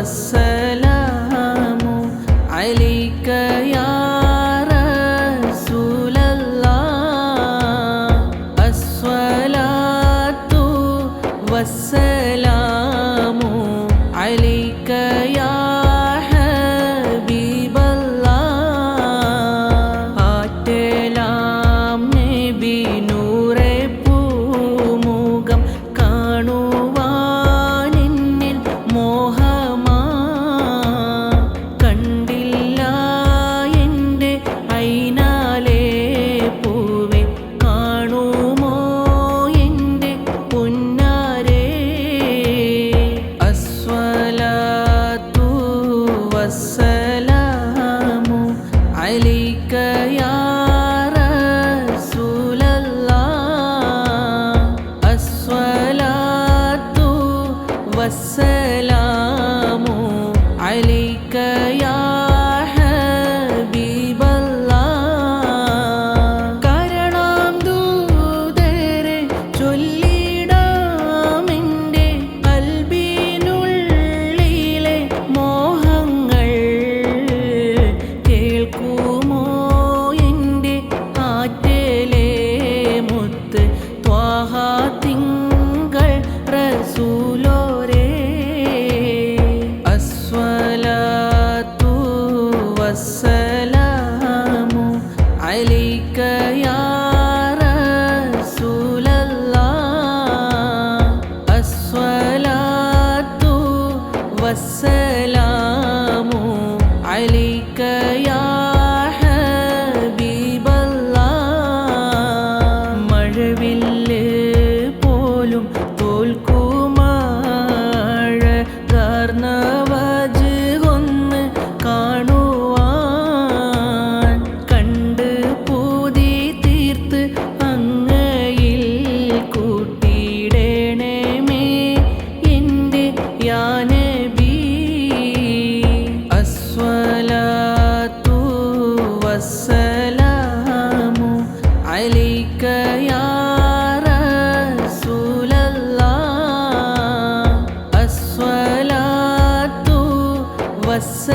I said. വസ്സലാമു അലൈക യാ അസ്വലാത്തു വസ്സലാമു അലൈ possa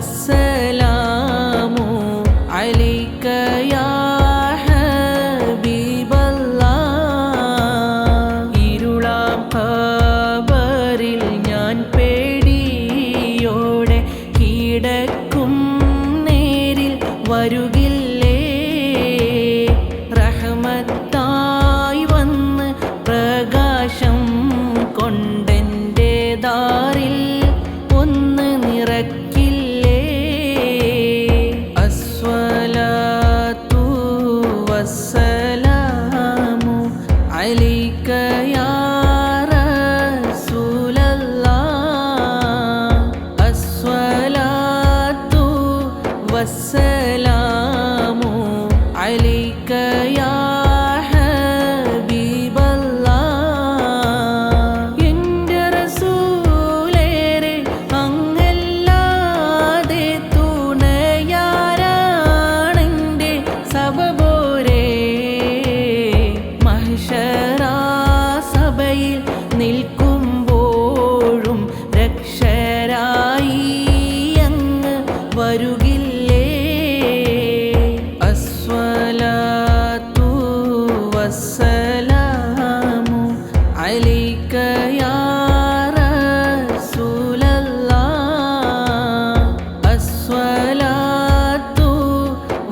والسلام عليك ഇരുളാം ഞാൻ പേടിയോടെ കിടക്കും നേരിൽ വരുകില്ലേ? വന്ന് പ്രകാശം കൊണ്ടെന്റെതാ